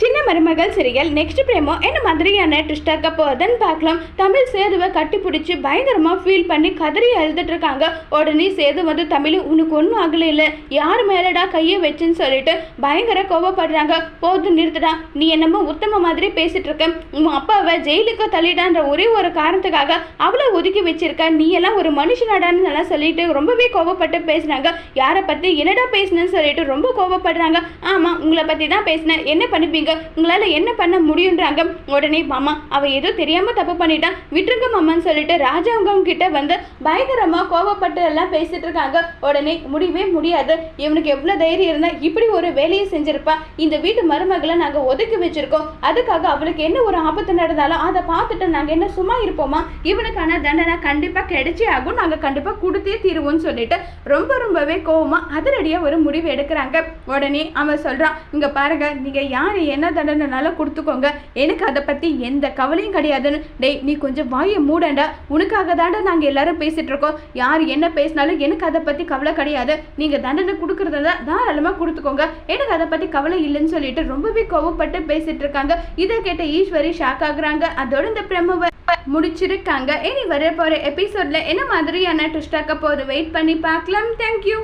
சின்ன மருமகள் serial next பிரேமோ என்ன மாதிரியான ட்விஸ்ட் இருக்க போகுதுன்னு பார்க்கலாம். தமிழ் சேதுவை கட்டி பிடிச்சி பயங்கரமாக ஃபீல் பண்ணி கதறி எழுதிட்டு இருக்காங்க. உடனே சேது வந்து தமிழ் உனக்கு ஒன்றும் ஆகல இல்லை. யார் மேலடா கையை வச்சுன்னு சொல்லிட்டு பயங்கர கோவப்படுறாங்க. போது நிறுத்துடா. நீ என்னமோ உத்தம மாதிரி பேசிட்டு இருக்க. உன் அப்பாவை ஜெயிலுக்கு தள்ளிடான்ற ஒரே ஒரு காரணத்துக்காக அவளை ஒதுக்கி வச்சிருக்க. நீ எல்லாம் ஒரு மனுஷனடான்னு நல்லா சொல்லிட்டு ரொம்பவே கோவப்பட்டு பேசுனாங்க யாரை பற்றி என்னடா பேசுனேன்னு சொல்லிட்டு ரொம்ப கோவப்படுறாங்க. ஆமாம் உங்களை பற்றி தான் பேசினேன். என்ன பண்ணிப்பீங்க? உங்களால் என்ன பண்ண முடியுன்றாங்க? உடனே மாமா அவ ஏதோ தெரியாமல் தப்பு பண்ணிட்டான் விட்டுருங்க மாமான்னு சொல்லிட்டு ராஜாங்கம் கிட்ட வந்து பயங்கரமாக கோவப்பட்டு எல்லாம் பேசிட்டு இருக்காங்க. உடனே முடியவே முடியாது. இவனுக்கு எவ்வளோ தைரியம் இருந்தால் இப்படி ஒரு வேலையை செஞ்சிருப்பா. இந்த வீட்டு மருமகளை நாங்கள் ஒதுக்கி வச்சிருக்கோம். அதுக்காக அவளுக்கு என்ன ஒரு ஆபத்து நடந்தாலும் அதை பார்த்துட்டு நாங்கள் என்ன சும்மா இருப்போமா? இவனுக்கான தண்டனை கண்டிப்பாக கிடைச்சே ஆகும். நாங்கள் கண்டிப்பாக கொடுத்தே தீருவோம்னு சொல்லிட்டு ரொம்ப ரொம்பவே கோவமாக அதிரடியாக ஒரு முடிவு எடுக்கிறாங்க. உடனே அவன் சொல்கிறான் இங்கே பாருங்க நீங்கள் யார்? என்ன தண்டனைனாலும் கொடுத்துக்கோங்க. எனக்கு அதை பற்றி எந்த கவலையும் கிடையாதுன்னு. டேய் நீ கொஞ்சம் வாயை மூடண்டா. உனக்காக தாண்டா நாங்கள் எல்லாரும் பேசிகிட்டு இருக்கோம். யார் என்ன பேசினாலும் எனக்கு அதை பற்றி கவலை கிடையாது. நீங்கள் தண்டனை கொடுக்குறதா தாராளமாக கொடுத்துக்கோங்க. எனக்கு அதை பற்றி கவலை இல்லைன்னு சொல்லிட்டு ரொம்பவே கோவப்பட்டு பேசிகிட்டு இருக்காங்க. இதை கேட்ட ஈஸ்வரி ஷாக் ஆகுறாங்க. அதோட இந்த பிரமவை முடிச்சிருக்காங்க. இனி வர போகிற எபிசோட்ல என்ன மாதிரியான ட்விஸ்டாக்க போகுது? வெயிட் பண்ணி பார்க்கலாம். தேங்க்யூ